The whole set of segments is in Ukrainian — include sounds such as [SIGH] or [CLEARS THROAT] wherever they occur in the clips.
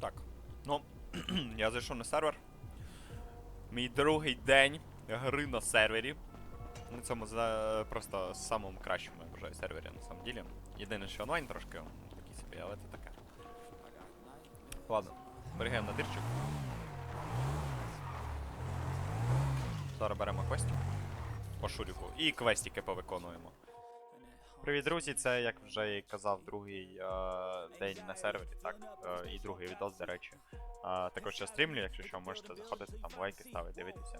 Так. Ну, [CLEARS THROAT] я зайшов на сервер. Мій другий день гри на сервері. На цьому за просто самому кращому, я вважаю, сервері на самом ділі. Єдине, що онлайн трошки м, такий собі, але це таке. Ладно, зберігаємо на дирчик. Зараз беремо квестик по шуріку і квестики повиконуємо. Привіт, друзі! Це, як вже і казав, другий е, день на сервері, так? Е, і другий відос, до речі. Е, також я стрімлю, якщо що, можете заходити там лайки ставити, дивитися.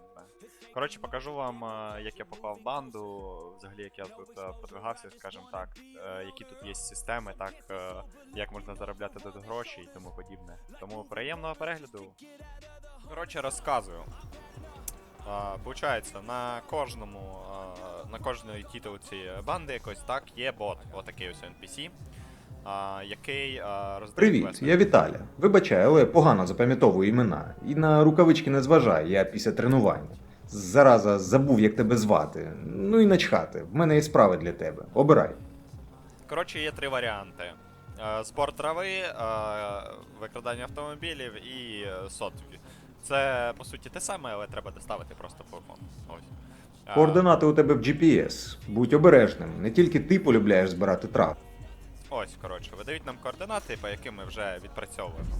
Коротше, покажу вам, е, як я попав в банду, взагалі як я тут е, продвигався, скажімо так, е, які тут є системи, так, е, як можна заробляти тут гроші і тому подібне. Тому приємного перегляду. Коротше, розказую. А, Получається, на кожному, а, на кожної тітулці банди якось так є бот, отакий ось NPC, а, який а, роздає Привіт, квести. я Віталя. Вибачай, але погано запам'ятовую імена. І на рукавички не зважай, я після тренування. Зараза, забув, як тебе звати. Ну і начхати. В мене є справи для тебе. Обирай. Коротше, є три варіанти: Е, збор трави, е, викрадання автомобілів і е, сотві. Це по суті те саме, але треба доставити просто фургон. Ось. Координати у тебе в GPS. Будь обережним. Не тільки ти полюбляєш збирати трав. Ось, коротше, видають нам координати, по яким ми вже відпрацьовуємо.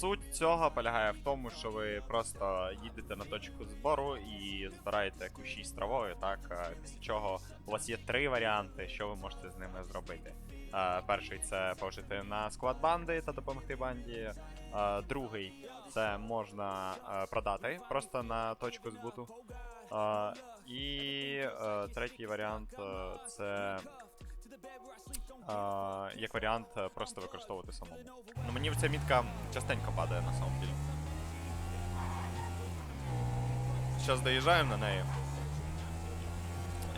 Суть цього полягає в тому, що ви просто їдете на точку збору і збираєте кущі з травою, так, е, після чого у вас є три варіанти, що ви можете з ними зробити. Е, Перший це положити на склад банди та допомогти банді. Е, Другий це можна продати просто на точку збуту. І третій варіант це як варіант е, просто використовувати самому. Ну мені ця мітка частенько падає на самом деле. Зараз доїжджаємо на неї.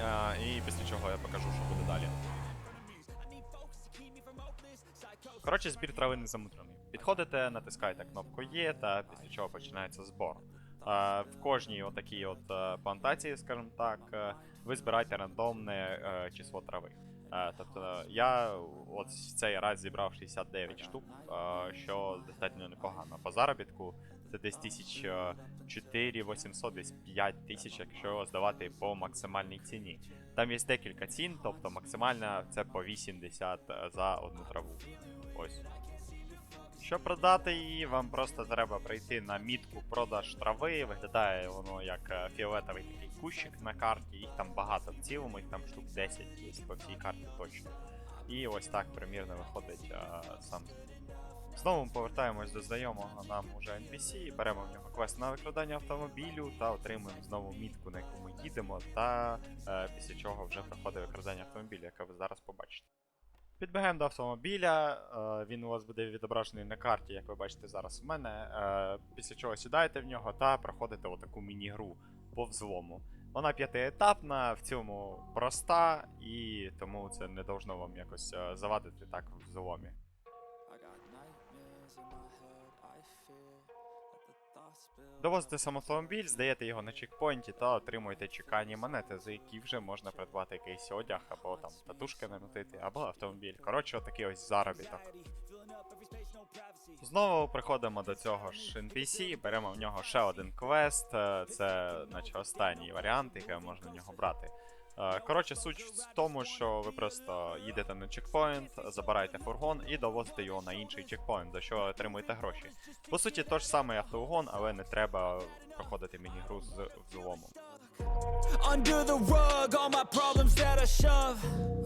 Е, І після чого я покажу, що буде далі. Коротше, збір трави не замутрений. Підходите, натискаєте кнопку Є, та після чого починається збор. Е, В кожній отакій от плантації, скажімо так, ви збираєте рандомне число трави. Е, Тобто я от в цей раз зібрав 69 штук, е, що достатньо непогано. По заробітку це десь тисяч 4 800, десь 5 тисяч, якщо здавати по максимальній ціні. Там є декілька цін, тобто максимальна це по 80 за одну траву. Ось. Щоб продати її, вам просто треба прийти на мітку продаж трави. Виглядає воно як е, фіолетовий такий кущик на карті. Їх там багато в цілому, їх там штук 10 є по всій карті точно. І ось так примірно виходить а, сам. Знову ми повертаємось до знайомого нам уже NPC, беремо в нього квест на викрадання автомобілю та отримуємо знову мітку, на яку ми їдемо, та е, після чого вже проходить викрадання автомобіля, яке ви зараз побачите. Підбігаємо до автомобіля, е, він у вас буде відображений на карті, як ви бачите зараз у мене. Е, після чого сідаєте в нього та проходите отаку міні-гру по взлому. Вона п'ятиетапна, в цілому проста, і тому це не должно вам якось е, завадити так в взломі. Довозите сам автомобіль, здаєте його на чекпоінті та отримуєте чекані монети, за які вже можна придбати якийсь одяг, або там татушки нанотити, або автомобіль. Коротше, отакий ось заробіток. Знову приходимо до цього ж NPC, беремо в нього ще один квест. е, Це, наче, останній варіант, який можна в нього брати. Е, Коротше, суть в тому, що ви просто їдете на чекпоінт, забираєте фургон і довозите його на інший чекпоінт, за що отримуєте гроші. По суті, то ж саме автоугон, але не треба проходити міні-гру з взломом. Under the rug, all my problems that I shove.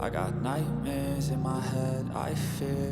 I got nightmares in my head, I fear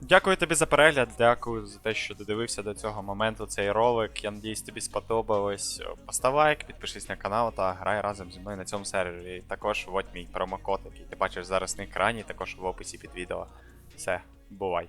Дякую тобі за перегляд, дякую за те, що додивився до цього моменту цей ролик. Я надіюсь, тобі сподобалось. Постав лайк, підпишись на канал та грай разом зі мною на цьому сервері. Також вводь мій промокод, який ти бачиш зараз на екрані, також в описі під відео. Все, бувай.